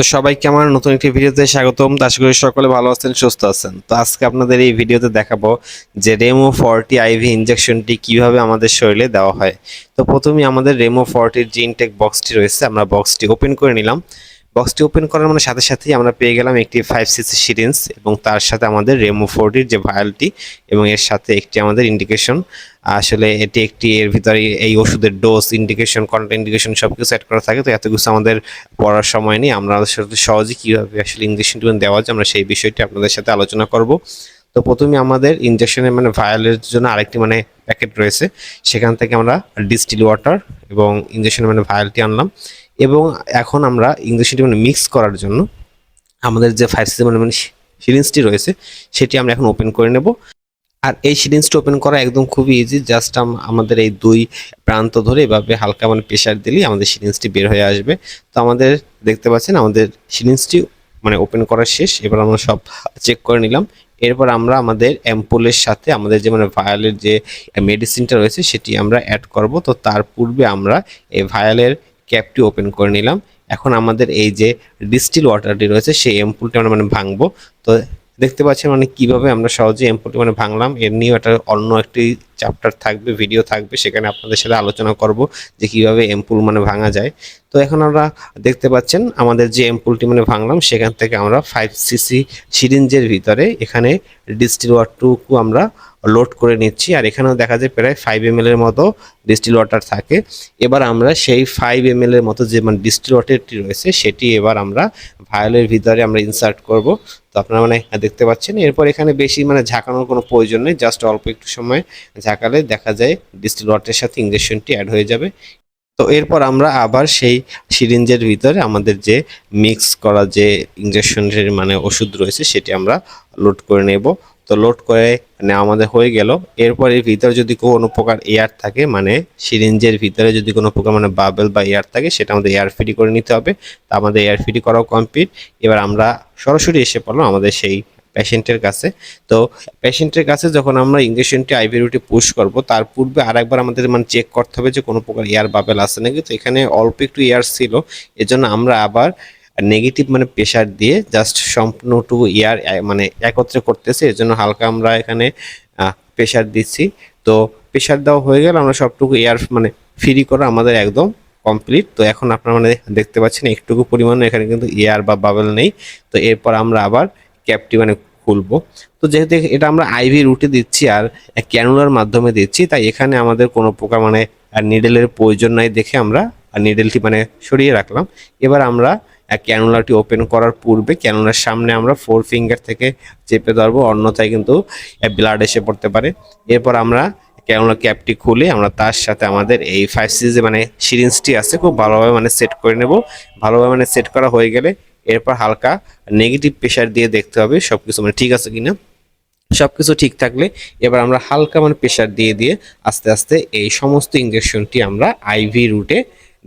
তো সবাইকে আমার নতুন একটি ভিডিওতে স্বাগতম। আশা করি সকলে ভালো আছেন, সুস্থ আছেন। তো আজকে আপনাদের এই ভিডিওতে দেখাবো যে রেমো ফর্টি আইভি ইনজেকশনটি কীভাবে আমাদের শরীরে দেওয়া হয়। তো প্রথমে আমাদের রেমো ফর্টির জিনটেক বক্সটি রয়েছে, আমরা বক্সটি ওপেন করে নিলাম। বক্সটি ওপেন করার মানে সাথে সাথেই আমরা পেয়ে গেলাম একটি ফাইভ সিসি সিরিঞ্জ এবং তার সাথে আমাদের রেমো ফোরটির যে ভায়ালটি এবং এর সাথে একটি আমাদের ইন্ডিকেশন আসলে এটি একটি এর ভিতরে এই ওষুধের ডোজ ইন্ডিকেশন কন্টেন্ট ইন্ডিকেশন সব কিছু অ্যাড করা থাকে। তো এত কিছু আমাদের পড়ার সময় নেই। আমরা সাথে সহজে কীভাবে আসলে ইঞ্জেকশন দেওয়া যায়, আমরা সেই বিষয়টি আপনাদের সাথে আলোচনা করব। তো প্রথমে আমাদের ইঞ্জেকশনের মানে ভায়ালের জন্য আরেকটি মানে প্যাকেট রয়েছে। সেখান থেকে আমরা ডিস্টিল ওয়াটার এবং ইঞ্জেকশনের মানে ভায়ালটি আনলাম। এবং এখন আমরা ইঞ্জেকশনটি মানে মিক্স করার জন্য আমাদের যে ফাইভ সিজন মানে সিরিঞ্জটি রয়েছে, সেটি আমরা এখন ওপেন করে নেব। আর এই সিরিঞ্জটা ওপেন করা একদম খুবই ইজি জাস্ট আমাদের এই দুই প্রান্ত ধরে এভাবে হালকা মানে প্রেশার দিলেই আমাদের সিরিঞ্জটি বের হয়ে আসবে। তো আমাদের দেখতে পাচ্ছেন আমাদের সিরিঞ্জটি মানে ওপেন করা শেষ, এবার আমরা সব চেক করে নিলাম। এরপর আমরা আমাদের অ্যাম্পুলের সাথে আমাদের যে মানে ভায়ালের যে মেডিসিনটা রয়েছে, সেটি আমরা অ্যাড করব। তো তার পূর্বে আমরা এই ভায়ালের ক্যাপটি ওপেন করে নিলাম। এখন আমাদের এই যে ডিস্টিল ওয়াটারটি রয়েছে, সেই এম্পুলটি আমরা মানে ভাঙবো। তো দেখতে পাচ্ছি মানে কীভাবে আমরা সহজে এম্পুলটি মানে ভাঙলাম। এর নিয়েও একটা অন্য একটি চ্যাপ্টার থাকবে, ভিডিও থাকবে, সেখানে আপনাদের সাথে আলোচনা করব যে কীভাবে এম্পুল মানে ভাঙা যায়। তো এখন আমরা দেখতে পাচ্ছেন আমাদের যে এম্পুলটি মানে ভাঙলাম, সেখান থেকে আমরা ফাইভ সিসি সিরিঞ্জের ভিতরে এখানে ডিস্টিল ওয়াটারটুকু আমরা লোড করে নিচ্ছি। আর এখানেও দেখা যায় প্রায় ফাইভ এম এর মতো ডিস্টিল ওয়াটার থাকে। এবার আমরা সেই ফাইভ এম এর মতো যে মানে ডিস্টিল ওয়াটারটি রয়েছে, সেটি এবার আমরা ভায়োলের ভিতরে আমরা ইনসার্ট করব। তো আপনারা মানে দেখতে পাচ্ছেন। এরপর এখানে বেশি মানে ঝাঁকানোর কোনো প্রয়োজন নেই জাস্ট অল্প একটু সময় ঝাঁকালে দেখা যায় ডিস্টিল ওয়াটারের সাথে ইঞ্জেকশনটি অ্যাড হয়ে যাবে। তো এরপর আমরা আবার সেই সিরিঞ্জের ভিতরে আমাদের যে মিক্স করা যে ইঞ্জেকশনের মানে ওষুধ রয়েছে সেটি আমরা লোড করে নেব। তো লোড করে মানে আমাদের হয়ে গেল। এরপর এর ভিতরে যদি কোনো প্রকার এয়ার থাকে মানে সিরিঞ্জের ভিতরে যদি কোনো প্রকার মানে বাবেল বা এয়ার থাকে, সেটা আমাদের এয়ার ফ্রি করে নিতে হবে। তা আমাদের এয়ার ফ্রি করাও কমপ্লিট এবার আমরা সরাসরি এসে পড়লাম আমাদের সেই পেশেন্টের কাছে। তো পেশেন্টের কাছে যখন আমরা ইঞ্জেকশনটি আইভি রুটে পুশ করব, তার পূর্বে আরেকবার আমাদের মানে চেক করতে হবে যে কোনো প্রকার এয়ার বাবেল আছে নাকি। তো এখানে অল্প একটু এয়ার ছিল, এজন্য আমরা আবার নেগেটিভ মানে প্রেশার দিয়ে জাস্ট সম্পূর্ণটুকু এয়ার মানে একত্রে করতেছি। এর জন্য হালকা আমরা এখানে প্রেশার দিচ্ছি। তো প্রেশার দেওয়া হয়ে গেলে আমরা সবটুকু এয়ার মানে ফ্রি করা আমাদের একদম কমপ্লিট। তো এখন আপনারা মানে দেখতে পাচ্ছেন একটুকু পরিমাণে এখানে কিন্তু এয়ার বা বাবেল নেই। তো এরপর আমরা আবার ক্যাপটি মানে খুলবো। তো যেহেতু এটা আমরা আইভি রুটে দিচ্ছি আর ক্যানুলার মাধ্যমে দিচ্ছি, তাই এখানে আমাদের কোনো প্রকার মানে নিডেলের প্রয়োজন নাই দেখে আমরা নিডেলটি মানে সরিয়ে রাখলাম। এবার আমরা ক্যানুলাটি ওপেন করার পূর্বে ক্যানুলার সামনে আমরা ফোর ফিঙ্গার থেকে চেপে ধরবো, অন্যথায় কিন্তু ব্লাড এসে পড়তে পারে। এরপর আমরা ক্যানুলা ক্যাপটি খুলে আমরা তার সাথে আমাদের এই ফাইভ সিজে মানে সিরিঞ্জটি আছে, খুব ভালোভাবে মানে সেট করে নেব। ভালোভাবে মানে সেট করা হয়ে গেলে এরপর হালকা নেগেটিভ প্রেশার দিয়ে দেখতে হবে সব কিছু মানে ঠিক আছে কিনা। সব কিছু ঠিক থাকলে এবার আমরা হালকা মানে প্রেশার দিয়ে দিয়ে আস্তে আস্তে এই সমস্ত ইঞ্জেকশনটি আমরা আইভি রুটে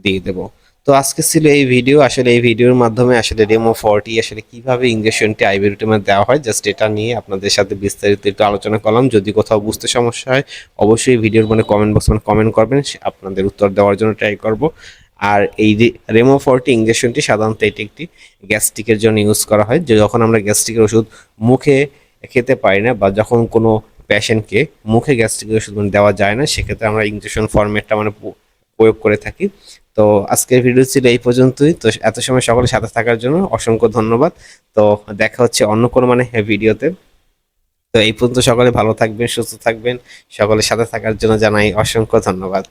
দিয়ে দেব। তো আজকে ছিল এই ভিডিও আসলে এই ভিডিওর মাধ্যমে আসলে রেমো ফর্টি আসলে কীভাবে ইঞ্জেকশনটি আইভি রুটে মানে দেওয়া হয় জাস্ট এটা নিয়ে আপনাদের সাথে বিস্তারিত একটু আলোচনা করলাম। যদি কোথাও বুঝতে সমস্যা হয়, অবশ্যই ভিডিওর মানে কমেন্ট বক্স মানে কমেন্ট করবেন। আপনাদের উত্তর দেওয়ার জন্য ট্রাই করব। আর এই রেমো ফর্টি ইঞ্জেকশনটি সাধারণত এটি একটি গ্যাস্ট্রিকের জন্য ইউজ করা হয়। যে যখন আমরা গ্যাস্ট্রিকের ওষুধ মুখে খেতে পারি না বা যখন কোনো পেশেন্টকে মুখে গ্যাস্ট্রিকের ওষুধ মানে দেওয়া যায় না, সেক্ষেত্রে আমরা ইঞ্জেকশন ফর্মেটটা মানে প্রয়োগ করে থাকি। তো আজকের ভিডিও ছিল এই পর্যন্তই। তো এত সময় সকলের সাথে থাকার জন্য অসংখ্য ধন্যবাদ। তো দেখা হচ্ছে অন্য কোনো মানে ভিডিওতে তো এই পর্যন্ত সকলে ভালো থাকবেন, সুস্থ থাকবেন। সকলের সাথে থাকার জন্য জানাই অসংখ্য ধন্যবাদ।